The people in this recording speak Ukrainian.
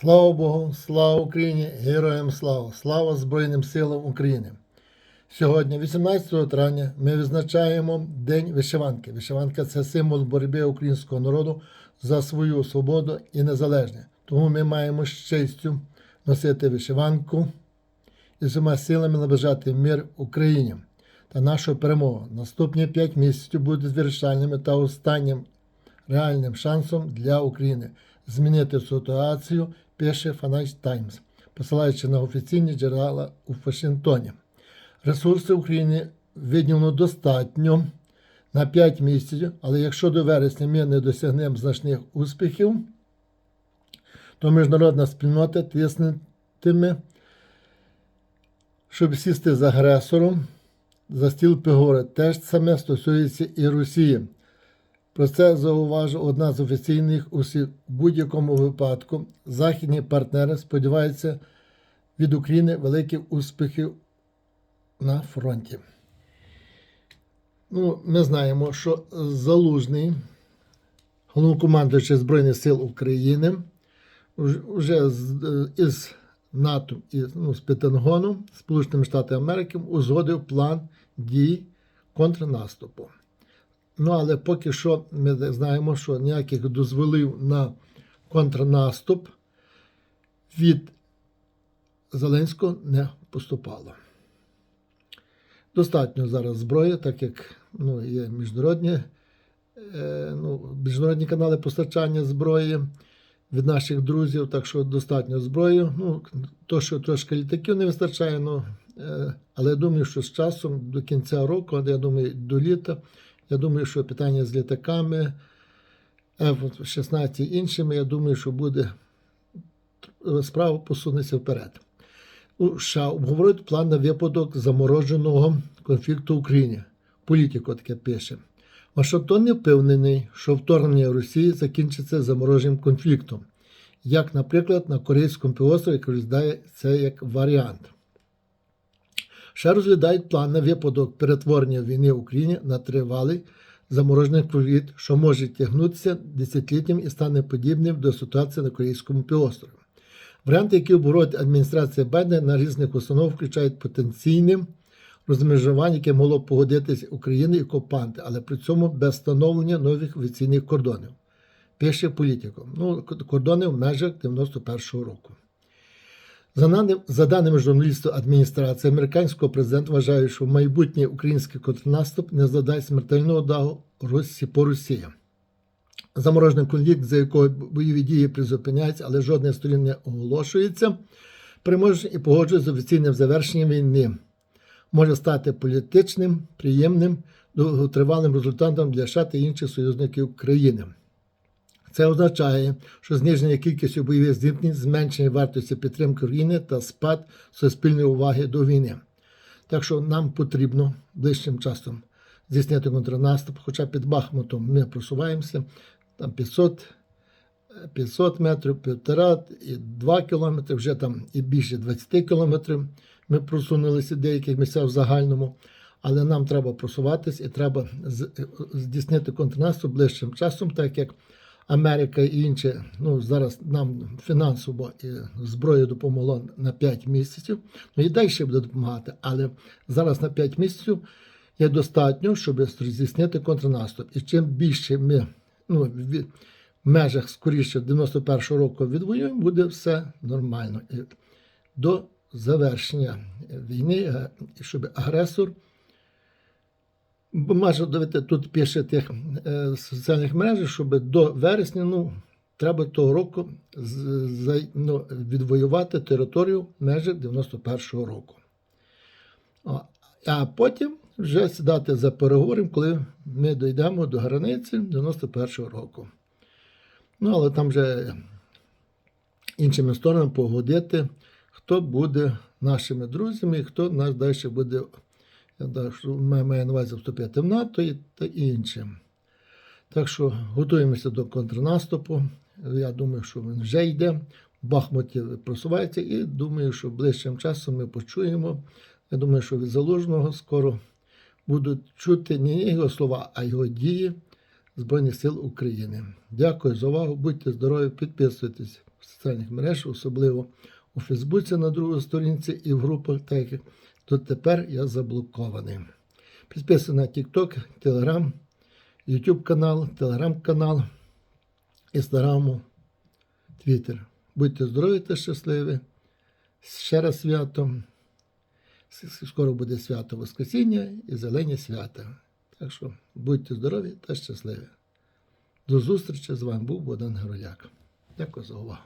Слава Богу, слава Україні, героям слава, слава Збройним силам України. Сьогодні, 18 травня, ми відзначаємо День вишиванки. Вишиванка це символ боротьби українського народу за свою свободу і незалежність. Тому ми маємо з честю носити вишиванку і з усіма силами наближати мир Україні та нашу перемогу. Наступні 5 місяців будуть вирішальними та останнім реальним шансом для України змінити ситуацію, пише Financial Times, посилаючи на офіційні джерела у Вашингтоні. Ресурси України виділено достатньо на 5 місяців, але якщо до вересня ми не досягнемо значних успіхів, то міжнародна спільнота тиснетиме, щоб сісти з агресором за стіл переговорів. Те ж саме стосується і Росії. Про це зауважив одна з офіційних усіх. У будь-якому випадку західні партнери сподіваються від України великих успіхів на фронті. Ну, ми знаємо, що Залужний, головнокомандуючий Збройних сил України, вже з, із НАТО і ну, з Пентагоном, Сполученими Штатами Америки узгодив план дій контрнаступу. Ну, але поки що ми знаємо, що ніяких дозволів на контрнаступ від Зеленського не поступало. Достатньо зараз зброї, так як ну, є міжнародні, е, ну, міжнародні канали постачання зброї від наших друзів, так що достатньо зброї. Ну, то, що трошки літаків не вистачає, ну, е, але я думаю, що з часом до кінця року, я думаю, до літа. Я думаю, що питання з літаками, F-16 іншими, я думаю, що буде справа посунеться вперед. У США обговорюють план на випадок замороженого конфлікту в Україні. Політико таке пише. Вашингтон не впевнений, що вторгнення Росії закінчиться замороженим конфліктом, як, наприклад, на Корейському півострові, розглядає це як варіант. Ще розглядають план на випадок перетворення війни в Україні на тривалий заморожений конфлікт, що може тягнутися десятиліттям і стане подібним до ситуації на Корейському півострові. Варіанти, які обговорюють адміністрація Байдена на різних установ, включають потенційне розмежування, яке могло погодитися України і окупанти, але при цьому без встановлення нових офіційних кордонів. Пише політико. Ну, кордони в межах 91-го року. За даними, журналістів адміністрації, американського президента вважає, що майбутній український контрнаступ не задасть смертельного удару Росії по Росії. Заморожений конфлікт, за якого бойові дії призупиняються, але жодна сторін не оголошується, переможний і погоджується з офіційним завершенням війни. Може стати політичним, приємним, довготривалим результатом для США та інших союзників країни. Це означає, що зниження кількості бойових зіткнень, зменшення вартості підтримки України та спад суспільної уваги до війни. Так що нам потрібно ближчим часом здійснити контрнаступ, хоча під Бахмутом ми просуваємося там 500 500 метрів, півтора і 2 кілометри, вже там і більше 20 кілометрів ми просунулися в деяких місцях в загальному. Але нам треба просуватись і треба здійснити контрнаступ ближчим часом, так як Америка і інші, ну зараз нам фінансово і зброя допомогло на 5 місяців. Ну і далі буде допомагати. Але зараз на 5 місяців є достатньо, щоб здійснити контрнаступ. І чим більше ми ну, в межах скоріше 91-го року відвоюємо, буде все нормально. І до завершення війни, щоб агресор. Майже тут пише тих е, соціальних мережах, щоб до вересня ну, треба того року з, ну, відвоювати територію межі 91-го року. А потім вже сідати за переговором, коли ми дійдемо до границі 91-го року. Ну, але там вже іншими сторонами погодити, хто буде нашими друзями і хто нас далі буде має на увазі вступити в НАТО і та інше. Так що готуємося до контрнаступу. Я думаю, що він вже йде. Бахмуті просувається, і думаю, що ближчим часом ми почуємо. Я думаю, що від Залужного скоро будуть чути не його слова, а його дії Збройних сил України. Дякую за увагу. Будьте здорові, підписуйтесь. в соціальних мереж, особливо у Фейсбуці на другій сторінці і в групах, так то тепер я заблокований. Підписаний на TikTok, Telegram, YouTube канал, Telegram канал, Інстаграму, Твіттер. Будьте здорові та щасливі. Ще раз свято. Скоро буде свято Воскресіння і зелені свята. Так що будьте здорові та щасливі. До зустрічі з вами був Богдан Гороляк. Дякую за увагу.